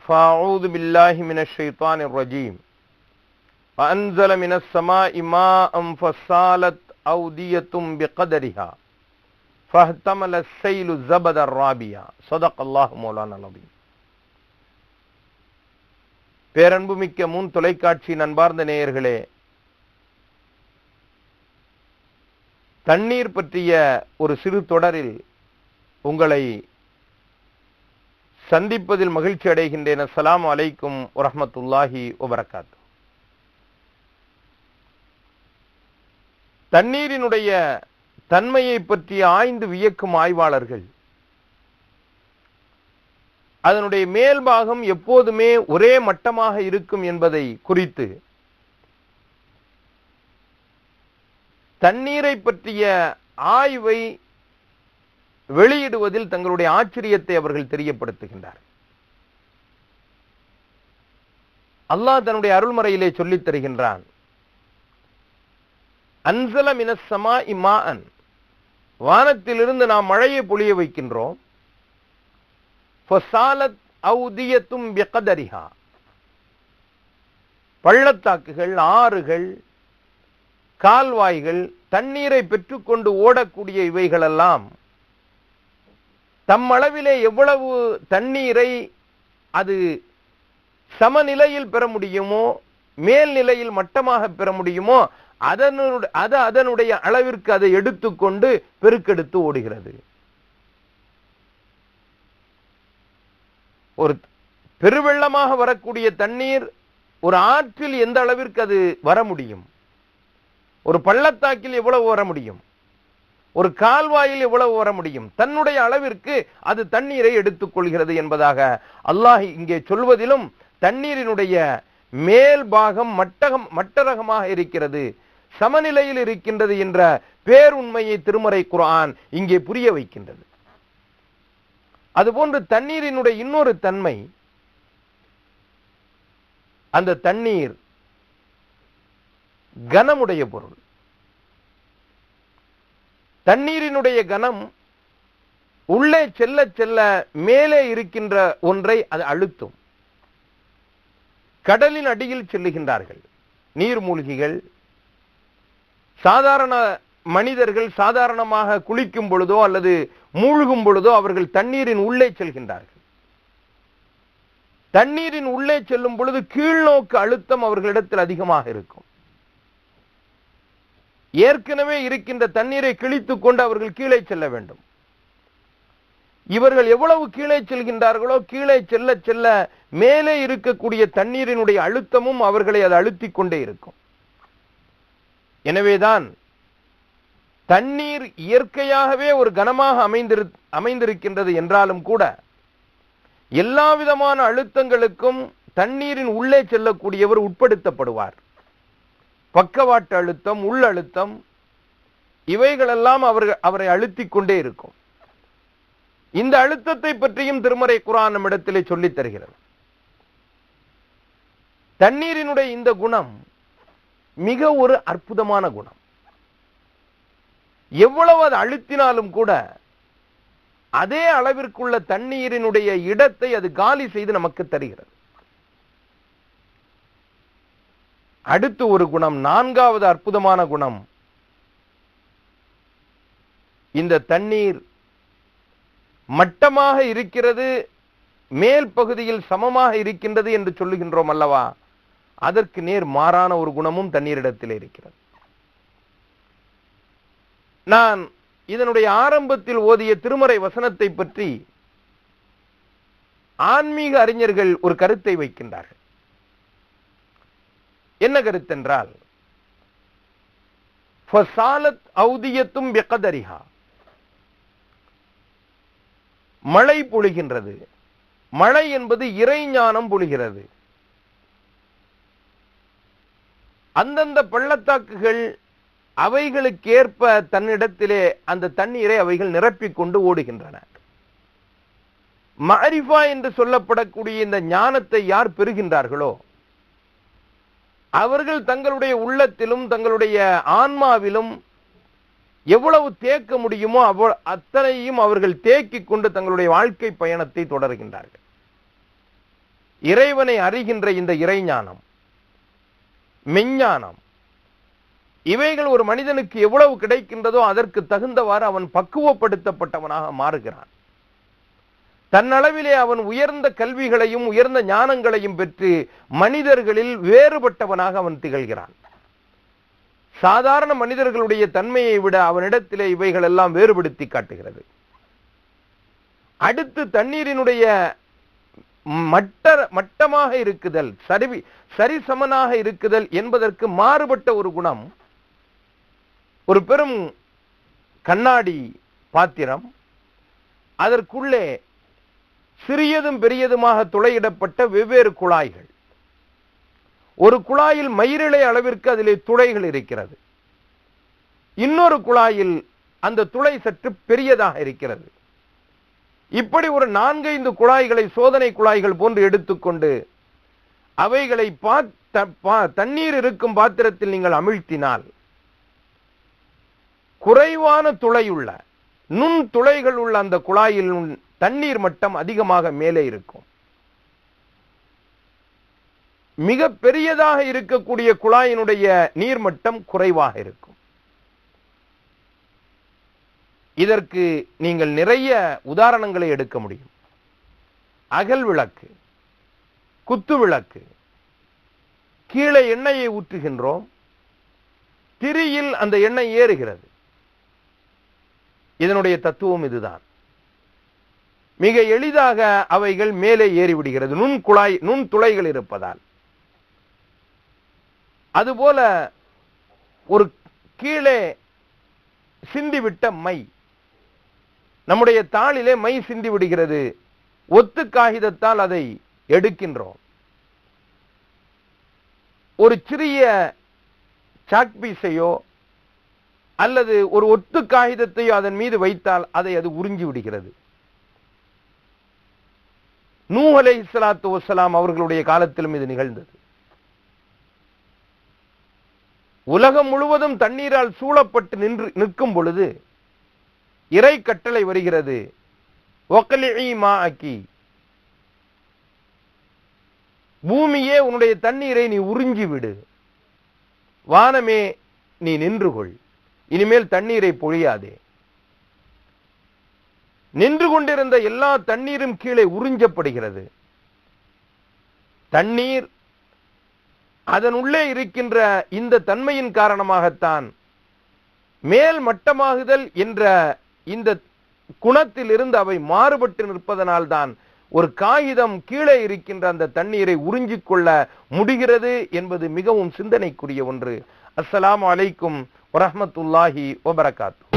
فأعوذ بالله من الشيطان الرجيم وأنزل من السماء ماء فسالت أودية بقدرها فاحتمل السيل زبد الرابية صدق الله مولانا العظيم பேரன்புமிக்க முன் தொலைக்காட்சி நண்பார்ந்த நேயர்களே தண்ணீர் பற்றிய ஒரு சிறு தொடரில் உங்களை சந்திப்பதில் மகிழ்ச்சி அடைகின்றேன். அஸ்லாம் அலைக்கும் வரமத்துல்லாஹி வபரகாத் தண்ணீரினுடைய தன்மையை பற்றி ஆய்ந்து வியக்கும் ஆய்வாளர்கள் அதனுடைய மேல்பாகம் எப்போதுமே ஒரே மட்டமாக இருக்கும் என்பதை குறித்து தண்ணீரை பற்றிய ஆய்வை வெளியிடுவதில் தங்களுடைய ஆச்சரியத்தை அவர்கள் தெரியப்படுத்துகின்றார். அல்லாஹ் தன்னுடைய அருள்மறையிலே சொல்லித் தருகின்றான் அன்சல மினசமா இமான் வானத்திலிருந்து நாம் மழையை பொழிய வைக்கின்றோம். பள்ளத்தாக்குகள் ஆறுகள் கால்வாய்கள் தண்ணீரை பெற்றுக்கொண்டு ஓடக்கூடிய இவைகளெல்லாம் தம்மளவிலே எவ்வளவு தண்ணீரை அது சமநிலையில் பெற முடியுமோ மேல்நிலையில் மட்டமாக பெற முடியுமோ அதனுடைய அது அதனுடைய அளவிற்கு அதை எடுத்துக்கொண்டு பெருக்கெடுத்து ஓடுகிறது. ஒரு பெருவெள்ளமாக வரக்கூடிய தண்ணீர் ஒரு ஆற்றில் எந்த அளவிற்கு அது வர முடியும்? ஒரு பள்ளத்தாக்கில் எவ்வளவு வர முடியும்? ஒரு கால்வாயில் எவ்வளவு வர முடியும்? தன்னுடைய அளவிற்கு அது தண்ணீரை எடுத்துக்கொள்கிறது என்பதாக அல்லாஹ் இங்கே சொல்வதிலும் தண்ணீரினுடைய மேல் பாகம் மட்டகம் மட்டரகமாக இருக்கிறது. சமநிலையில் இருக்கின்றது என்ற பேருண்மையை திருமறை குரான் இங்கே புரிய வைக்கின்றது. அதுபோன்று தண்ணீரினுடைய இன்னொரு தன்மை அந்த தண்ணீர் கனமுடைய பொருள். தண்ணீரினுடைய கனம் உள்ளே செல்ல செல்ல மேலே இருக்கின்ற ஒன்றை அது அழுத்தும். கடலின் அடியில் செல்லுகின்றார்கள். நீர்மூழ்கிகள் சாதாரண மனிதர்கள் சாதாரணமாக குளிக்கும் பொழுதோ அல்லது மூழ்கும் பொழுதோ அவர்கள் தண்ணீரின் உள்ளே செல்கின்றார்கள். தண்ணீரின் உள்ளே செல்லும் பொழுது கீழ்நோக்கு அழுத்தம் அவர்களிடத்தில் அதிகமாக இருக்கும். ஏற்கனவே இருக்கின்ற தண்ணீரை கிழித்துக் கொண்டு அவர்கள் கீழே செல்ல வேண்டும். இவர்கள் எவ்வளவு கீழே செல்கின்றார்களோ கீழே செல்ல செல்ல மேலே இருக்கக்கூடிய தண்ணீரினுடைய அழுத்தமும் அவர்களை அது அழுத்திக் கொண்டே இருக்கும். எனவேதான் தண்ணீர் இயற்கையாகவே ஒரு கனமாக அமைந்திரு அமைந்திருக்கின்றது என்றாலும் கூட எல்லா விதமான அழுத்தங்களுக்கும் தண்ணீரின் உள்ளே செல்லக்கூடியவர் உட்படுத்தப்படுவார். பக்கவாட்டு அழுத்தம் உள் அழுத்தம் இவைகளெல்லாம் அவர்கள் அவரை அழுத்திக் கொண்டே இருக்கும். இந்த அழுத்தத்தை பற்றியும் திருமறை குரான் நம்மிடத்திலே சொல்லித் தருகிறது. தண்ணீரினுடைய இந்த குணம் மிக ஒரு அற்புதமான குணம். எவ்வளவு அது அழுத்தினாலும் கூட அதே அளவிற்குள்ள தண்ணீரினுடைய இடத்தை அது காலி செய்து நமக்கு தருகிறது. அடுத்து ஒரு குணம் நான்காவது அற்புதமான குணம். இந்த தண்ணீர் மட்டமாக இருக்கிறது மேல் பகுதியில் சமமாக இருக்கின்றது என்று சொல்லுகின்றோம் அல்லவா? அதற்கு நேர் மாறான ஒரு குணமும் தண்ணீரிடத்தில் இருக்கிறது. நான் இதனுடைய ஆரம்பத்தில் ஓதிய திருமறை வசனத்தை பற்றி ஆன்மீக அறிஞர்கள் ஒரு கருத்தை வைக்கின்றார்கள். என்ன கருத்தென்றால் ஃபசாலத் ஔதியத்தும் வெக்கதரிகா மழை பொழிகின்றது. மழை என்பது இறைஞானம் பொழிகிறது. அந்தந்த பள்ளத்தாக்குகள் அவைகளுக்கேற்ப தன்னிடத்திலே அந்த தண்ணீரை அவைகள் நிரப்பிக் கொண்டு ஓடுகின்றன. மாரிஃபா என்று சொல்லப்படக்கூடிய இந்த ஞானத்தை யார் பெறுகின்றார்களோ அவர்கள் தங்களுடைய உள்ளத்திலும் தங்களுடைய ஆன்மாவிலும் எவ்வளவு தேக்க முடியுமோ அவ்வ அத்தனையும் அவர்கள் தேக்கிக் கொண்டு தங்களுடைய வாழ்க்கை பயணத்தை தொடர்கின்றார்கள். இறைவனை அறிகின்ற இந்த இறைஞானம் மெஞ்ஞானம் இவைகள் ஒரு மனிதனுக்கு எவ்வளவு கிடைக்கின்றதோ அதற்கு தகுந்தவாறு அவன் பக்குவப்படுத்தப்பட்டவனாக மாறுகிறான். தன்னளவிலே அவன் உயர்ந்த கல்விகளையும் உயர்ந்த ஞானங்களையும் பெற்று மனிதர்களில் வேறுபட்டவனாக அவன் திகழ்கிறான். சாதாரண மனிதர்களுடைய தன்மையை விட அவனிடத்திலே இவைகள் எல்லாம் வேறுபடுத்தி காட்டுகிறது. அடுத்து தண்ணீரினுடைய மட்ட மட்டமாக இருக்குதல் சரி சரிசமனாக இருக்குதல் என்பதற்கு மாறுபட்ட ஒரு குணம் ஒரு பெரும் கண்ணாடி பாத்திரம் அதற்குள்ளே சிறியதும் பெரியதுமாக துளையிடப்பட்ட வெவ்வேறு குழாய்கள். ஒரு குழாயில் மயிரிழை அளவிற்கு அதிலே துளைகள் இருக்கிறது. இன்னொரு குழாயில் அந்த துளை சற்று பெரியதாக இருக்கிறது. இப்படி ஒரு நான்கைந்து குழாய்களை சோதனை குழாய்கள் போன்று எடுத்துக்கொண்டு அவைகளை தண்ணீர் இருக்கும் பாத்திரத்தில் நீங்கள் அமிழ்த்தினால் குறைவான துளையுள்ள நுண் துளைகள் உள்ள அந்த குழாயில் தண்ணீர் மட்டம் அதிகமாக மேலே இருக்கும். மிக பெரியதாக இருக்கக்கூடிய குழாயினுடைய நீர்மட்டம் குறைவாக இருக்கும். இதற்கு நீங்கள் நிறைய உதாரணங்களை எடுக்க முடியும். அகல் விளக்கு குத்து விளக்கு கீழே எண்ணெயை ஊற்றுகின்றோம் திரியில் அந்த எண்ணெய் ஏறுகிறது. இதனுடைய தத்துவம் இதுதான். மிக எளிதாக அவைகள் மேலே ஏறிவிடுகிறது. நுண் குழாய் நுண் துளைகள் இருப்பதால். அதுபோல ஒரு கீழே சிந்திவிட்ட மை. நம்முடைய தாளிலே மை சிந்தி விடுகிறது ஒத்து காகிதத்தால் அதை எடுக்கின்றோம். ஒரு சிறிய சாக்பீஸையோ அல்லது ஒரு ஒத்து காகிதத்தையோ அதன் மீது வைத்தால் அதை அது உறிஞ்சி விடுகிறது. நூ அலை இஸ்லாத்து வசலாம் அவர்களுடைய காலத்திலும் இது நிகழ்ந்தது. உலகம் முழுவதும் தண்ணீரால் சூழப்பட்டு நின்று நிற்கும் பொழுது இறை கட்டளை வருகிறது. பூமியே உன்னுடைய தண்ணீரை நீ உறிஞ்சி விடு வானமே நீ நின்று கொள் இனிமேல் தண்ணீரை பொழியாதே. நின்று கொண்டிருந்த எல்லா தண்ணீரும் கீழே உறிஞ்சப்படுகிறது. தண்ணீர் அதன் உள்ளே இருக்கின்ற இந்த தன்மையின் காரணமாகத்தான் மேல் மட்டமாகுதல் என்ற இந்த குணத்தில் இருந்து அவை மாறுபட்டு நிற்பதனால்தான் ஒரு காகிதம் கீழே இருக்கின்ற அந்த தண்ணீரை உறிஞ்சிக் கொள்ள முடிகிறது என்பது மிகவும் சிந்தனைக்குரிய ஒன்று. அஸ்ஸலாமு அலைக்கும் வரமத்துல்லாஹி வபரகாத்து.